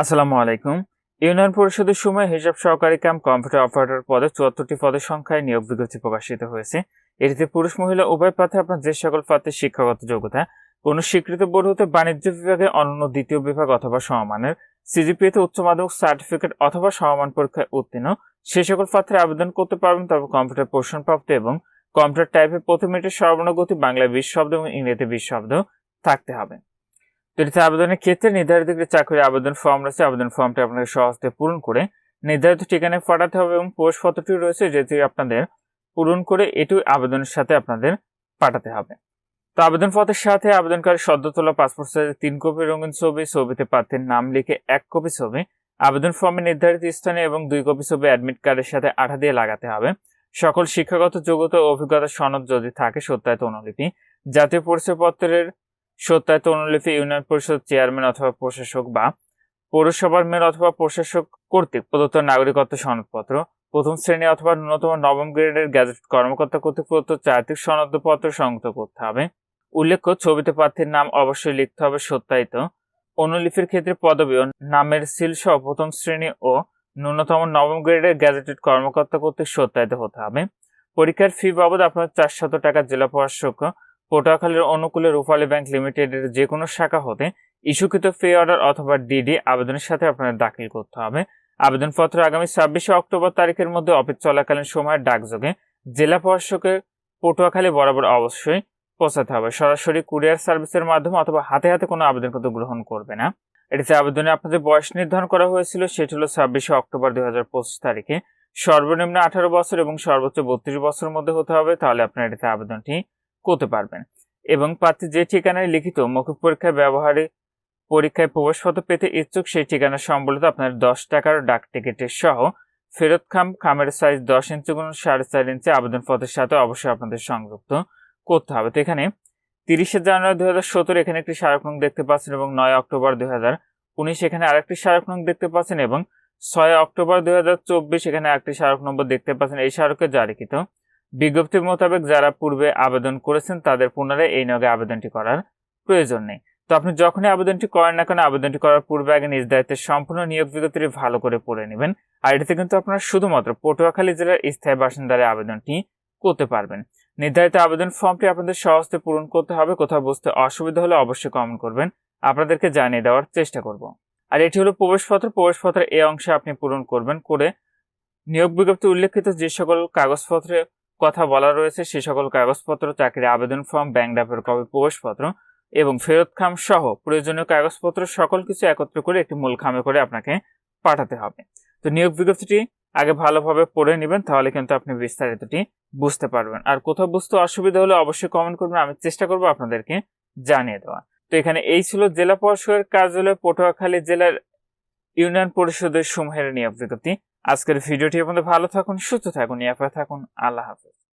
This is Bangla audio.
আসসালামু আলাইকুম। ইউনিয়ন পরিষদের সময় হিসাব সহকারী কাম কম্পিউটার অপারেটর পদে চুয়াত্তরটি পদের সংখ্যায় নিয়োগ বিজ্ঞপ্তি প্রকাশিত হয়েছে। এটিতে পুরুষ, মহিলা, উভয় প্রার্থী আপনার যে সকল প্রার্থীর শিক্ষাগত যোগ্যতা, কোনো স্বীকৃত বোর্ড হতে বাণিজ্য বিভাগে অনন্য দ্বিতীয় বিভাগ অথবা সমমানের সিজিপিএতে উচ্চ মাধ্যমিক সার্টিফিকেট অথবা সমমান পরীক্ষায় উত্তীর্ণ, সে সকল প্রার্থীরা আবেদন করতে পারবেন তবে কম্পিউটার প্রশ্নপ্রাপ্ত এবং কম্পিউটার টাইপে প্রতি মিনিটের সর্বর্ণ গতি বাংলায় বিশ শব্দ এবং ইংরেজিতে বিশ শব্দ থাকতে হবে। এটিতে আবেদনের ক্ষেত্রে নির্ধারিত একটি চাকরির আবেদন ফর্ম রয়েছে। আবেদন ফর্মটি আপনাকে সহজে পূরণ করে নির্ধারিত ঠিকানায় পাঠাতে হবে এবং প্রবেশপত্রটি রয়েছে, যেটি আপনাদের পূরণ করে এটি আবেদনের সাথে আপনাদের পাঠাতে হবে। তো আবেদনপত্রের সাথে আবেদনকারী সদ্য তোলা পাসপোর্ট সাইজের তিন কপি রঙিন ছবি, ছবিতে প্রার্থীর নাম লিখে এক কপি ছবি, আবেদন ফর্মে নির্ধারিত স্থানে এবং দুই কপি ছবি অ্যাডমিট কার্ডের সাথে আঠা দিয়ে লাগাতে হবে। সকল শিক্ষাগত যোগ্যতা ও অভিজ্ঞতা সনদ যদি থাকে, সত্যায়িত অনুলিপি, জাতীয় পরিচয়পত্রের সত্যায়িত অনুলিপি ইউনিয়ন পরিষদ চেয়ারম্যান অথবা প্রশাসক বা পৌরসভার মেয়র অথবা প্রশাসক কর্তৃক প্রদত্ত নাগরিকত্ব সনদপত্র, প্রথম শ্রেণি অথবা ন্যূনতম নবম গ্রেডের গ্যাজেট কর্মকর্তা কর্তৃক প্রদত্ত চারিত্রিক সনদপত্র সংযুক্ত করতে হবে। উল্লেখ্য, ছবিতে প্রার্থীর নাম অবশ্যই লিখতে হবে সত্যায়িত। অনুলিপির ক্ষেত্রে পদবি ও নামের সিল সহ প্রথম শ্রেণি ও ন্যূনতম নবম গ্রেডের গ্যাজেটেড কর্মকর্তা কর্তৃক সত্যায়িত হতে হবে। পরীক্ষার ফি বাবদ আপনার চারশত টাকা জেলা প্রশাসক পটুয়াখালীর অনুকূলে রূপালী ব্যাংক লিমিটেডের যে কোনো শাখা হতে ইস্যুকৃত ফি অর্ডার অথবা ডিডি আবেদনের সাথে আপনাদের দাখিল করতে হবে। আবেদনপত্র আগামী ছাব্বিশে অক্টোবর তারিখের মধ্যে অফিস চলাকালীন সময়ের ডাকযোগে জেলা প্রশাসকের পটুয়াখালী বরাবর অবশ্যই পৌঁছাতে হবে। সরাসরি কুরিয়ার সার্ভিসের মাধ্যমে অথবা হাতে হাতে কোনো আবেদন কিন্তু গ্রহণ করবে না। এটিতে আবেদনে আপনাদের বয়স নির্ধারণ করা হয়েছিল, সেটি হলো ছাব্বিশে অক্টোবর দুই হাজার পঁচিশ তারিখে। সর্বনিম্ন আঠারো বছর এবং সর্বোচ্চ বত্রিশ বছরের মধ্যে হতে হবে, তাহলে আপনার এটিতে আবেদনটি করতে পারবেন। এবং প্রার্থী যে ঠিকানায় লিখিত মৌখিক পরীক্ষায় ব্যবহারে পরীক্ষায় প্রবেশপত্র পেতে ইচ্ছুক সেই ঠিকানা সম্বলিত আপনার দশ টাকার ডাক টিকিটের সহ ফেরত খাম খামের সাইজ দশ ইঞ্চি গুণ সাড়ে চার ইঞ্চি আবেদনপত্রের সাথে অবশ্যই আপনাদের সংযুক্ত করতে হবে। তো এখানে তিরিশে জানুয়ারি দুই হাজার এখানে একটি স্মারক নং দেখতে পাচ্ছেন এবং নয় অক্টোবর দুই হাজার উনিশ এখানে আরেকটি স্মারক নং দেখতে পাচ্ছেন এবং ছয় অক্টোবর দুই হাজার চব্বিশ এখানে একটি স্মারক নম্বর দেখতে পাচ্ছেন। এই স্মারকে জারিকৃত বিজ্ঞপ্তি মোতাবেক যারা পূর্বে আবেদন করেছেন, তাদের পুনরায় এই নিয়োগে আবেদনটি করার প্রয়োজন নেই। তো আপনি যখনই আবেদনটি করেন না কেন, আবেদনটি করার পূর্বে আগে নিজ দায়িত্বে সম্পূর্ণ নিয়োগ বিজ্ঞপ্তিটি ভালো করে পড়ে নেবেন। আর এটিতে কিন্তু আপনারা শুধুমাত্র পটুয়াখালী জেলার স্থায়ী বাসিন্দারে আবেদনটি করতে পারবেন। নির্ধারিত আবেদন ফর্মটি আপনাদের সহজে পূরণ করতে হবে। কোথাও বুঝতে অসুবিধা হলে অবশ্যই কমেন্ট করবেন। আপনাদেরকে জানিয়ে দেওয়ার চেষ্টা করব। আর এটি হলো প্রবেশপত্র। প্রবেশপত্রের এই অংশে আপনি পূরণ করবেন করে নিয়োগ বিজ্ঞপ্তি উল্লেখিত যে সকল কাগজপত্রে কথা বলা রয়েছে, সে সকল কাগজপত্র চাকরি আবেদন ফর্ম ব্যাংক ডাপের কপি প্রবেশপত্র এবং ফেরত খাম সহ প্রয়োজনীয় কাগজপত্র, সকল কিছু একত্র করে একটি মূল খামে করে আপনাকে পাঠাতে হবে। তো নিয়োগ বিজ্ঞপ্তিটি আগে ভালোভাবে পড়ে নেবেন, তাহলে কিন্তু আপনি বিস্তারিতটি বুঝতে পারবেন। আর কোথাও বুঝতে অসুবিধা হলে অবশ্যই কমেন্ট করবেন, আমি চেষ্টা করব আপনাদেরকে জানিয়ে দেওয়া তো এখানে এই ছিল জেলা পরিষদের কার্যালয়, পটুয়াখালী জেলার ইউনিয়ন পরিষদের সমূহের নিয়োগ বিজ্ঞপ্তি। আজকের ভিডিওটি আপনাদের ভালো থাকুন সুস্থ থাকুন ইয়াফা থাকুন। আল্লাহ হাফেজ।